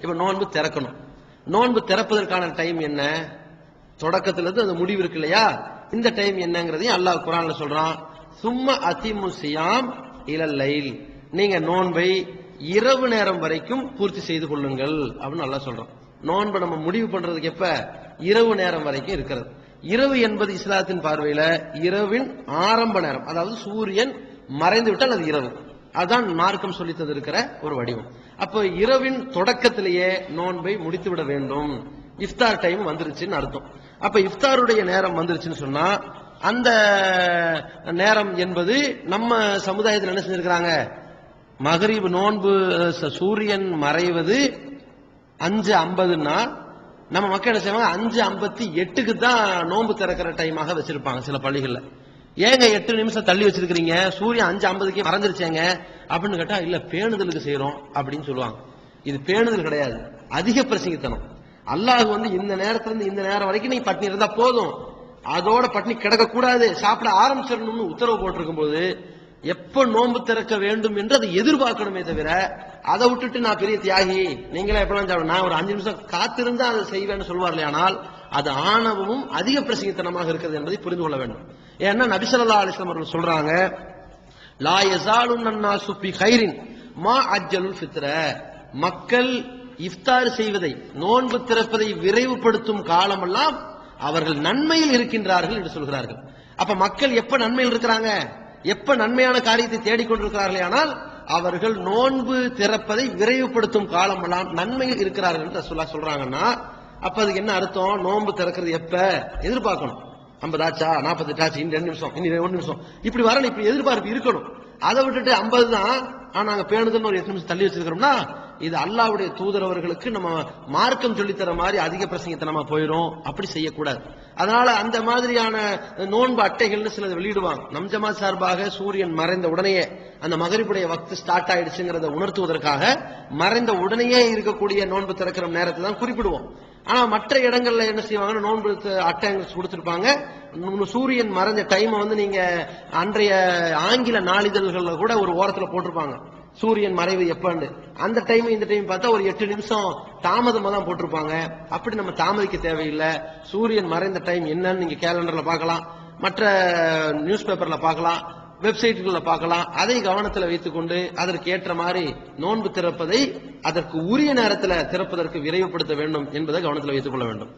இப்ப நோன்பு திறக்கணும். நோன்பு திறப்பதற்கான டைம் என்ன? தொடக்கத்துல இருந்து அந்த முடிவு இருக்கு இல்லையா? இந்த டைம் என்னங்கிறதையும் அல்லாஹ் குரான்ல சொல்றான். சும்மா அதிமு சியாம் இலல்லைல் நீங்க நோன்பை இரவு நேரம் வரைக்கும் பூர்த்தி செய்து கொள்ளுங்கள் அப்படின்னு நல்லா சொல்றோம் நோன்பை நம்ம முடிவு பண்றதுக்கு எப்ப? இரவு நேரம் வரைக்கும் இருக்கிறது. இரவு என்பது இஸ்லாத்தின் பார்வையில இரவின் ஆரம்ப நேரம். அதாவது சூரியன் மறைந்து விட்டால் அது இரவு. அதான் மார்க்கம் சொல்லி இருக்கிற ஒரு வடிவம். அப்போ இரவின் தொடக்கத்திலேயே நோன்பை முடித்து விட வேண்டும். இஃப்தார் டைம் வந்துருச்சுன்னு அர்த்தம். அப்ப இஃப்தாருடைய நேரம் வந்துருச்சுன்னு சொன்னா அந்த நேரம் என்பது நம்ம சமுதாயத்தில் என்ன செஞ்சிருக்கிறாங்க? மகரிப் நோன்பு ச- சூரியன் மறைவது அஞ்சு ஐம்பதுன்னா நம்ம மக்கள் என்ன செய்வாங்க? அஞ்சு ஐம்பத்தி எட்டுக்கு தான் நோன்பு திறக்கிற டைமாக வச்சிருப்பாங்க சில பள்ளிகளில். ஏங்க எட்டு நிமிஷம் தள்ளி வச்சிருக்கிறீங்க? சூரியன் அஞ்சு ஐம்பதுக்கே மறைஞ்சிருச்சேங்க அப்படின்னு கேட்டா இல்ல பேணுதலுக்கு செய்யறோம் அப்படின்னு சொல்லுவாங்க. இது பேணுதல் கிடையாது. அதிக பிரசங்கித்தனம். அல்லாஹ் வந்து இந்த நேரத்துல இருந்து இந்த நேரம் வரைக்கும் நீ பட்னி இருந்தா போதும். அதோட பட்னி கிடக்க கூடாது சாப்பிட ஆரம்பிச்சிடணும்னு உத்தரவு போட்டிருக்கும் போது எப்ப நோன்பு திறக்க வேண்டும் என்று அதை எதிர்பார்க்கணுமே தவிர அதை விட்டுட்டு நான் பெரிய தியாகி நீங்களே எப்பெல்லாம் சாப்பிட நான் ஒரு அஞ்சு நிமிஷம் காத்திருந்தா அதை செய்வேன்னு சொல்வார்களே ஆனால் அது ஆணவமும் அதிக பிரசங்கித்தனமாக இருக்கிறது என்பதை புரிந்து கொள்ள வேண்டும். ஏன்னா நபிசல்லா அலிஸ்லாம் அவர்கள் சொல்றாங்க லா யசாலுன் நன்னாசு மா அஜ்ஜலுல் ஃபித்ர. மக்கள் இஃப்தார் செய்வதை நோன்பு திறப்பதை விரைவுபடுத்தும் காலமெல்லாம் அவர்கள் நன்மையில் இருக்கின்றார்கள் என்று சொல்கிறார்கள். அப்ப மக்கள் எப்ப நன்மையில் இருக்கிறாங்க? எப்ப நன்மையான காரியத்தை தேடிக்கொண்டிருக்கிறார்களே ஆனால் அவர்கள் நோன்பு திறப்பதை விரைவுபடுத்தும் காலமெல்லாம் நன்மையில் இருக்கிறார்கள் என்று ரசூலுல்லாஹ் சொல்றாங்கன்னா அப்ப அதுக்கு என்ன அர்த்தம்? நோன்பு திறக்கிறது எப்ப? எதிர்பார்க்கணும். ஐம்பது ஆச்சா நாற்பத்தெட்டு ஆச்சு இன்னும் ரெண்டு நிமிஷம். இன்னும் ஒரு நிமிஷம். இப்படி வரணும் இப்படி எதிர்பார்ப்பு இருக்கணும். அதை விட்டுட்டு ஐம்பது தான் ஆனா நாங்க பேணுதுன்னு ஒரு எட்டு நிமிஷம் தள்ளி வச்சிருக்கிறோம்னா இது அல்லாவுடைய தூதர் அவர்களுக்கு நம்ம மார்க்கம் சொல்லித்தர மாதிரி அதிக பிரசங்கத்தை நம்ம போயிடும் அப்படி செய்யக்கூடாது. அதனால அந்த மாதிரியான நோன்பு அட்டைகள்னு சிலது வெளியிடுவாங்க. நம் ஜமாத் சார்பாக சூரியன் மறைந்த உடனேயே அந்த மகரிப்புடைய வக்து ஸ்டார்ட் ஆயிடுச்சுங்கிறத உணர்த்துவதற்காக மறைந்த உடனேயே இருக்கக்கூடிய நோன்பு திறக்கிற நேரத்தை தான் குறிப்பிடுவோம். ஆனா மற்ற இடங்கள்ல என்ன செய்வாங்கன்னா நோன்பு த- கொடுத்துருப்பாங்க. சூரியன் மறைஞ்ச டைமை வந்து நீங்க அன்றைய ஆங்கில நாளிதழ்கள்ல கூட ஒரு ஓரத்துல போட்டிருப்பாங்க. சூரியன் மறைவு எப்பன்னு. அந்த டைம் இந்த டைம் பார்த்தா ஒரு எட்டு நிமிஷம் தாமதமாக தான் போட்டிருப்பாங்க. அப்படி நம்ம தாமதிக்க தேவையில்லை. சூரியன் மறைந்த டைம் என்னன்னு நீங்க கேலண்டர்ல பார்க்கலாம். மற்ற நியூஸ் பேப்பர்ல பார்க்கலாம். வெப்சைட்டுகளில் பார்க்கலாம். அதை கவனத்தில் வைத்துக்கொண்டு அதற்கு ஏற்ற மாதிரி நோன்பு திறப்பதை அதற்கு உரிய நேரத்தில் திறப்பதற்கு விரைவுபடுத்த வேண்டும் என்பதை கவனத்தில் வைத்துக் கொள்ள வேண்டும்.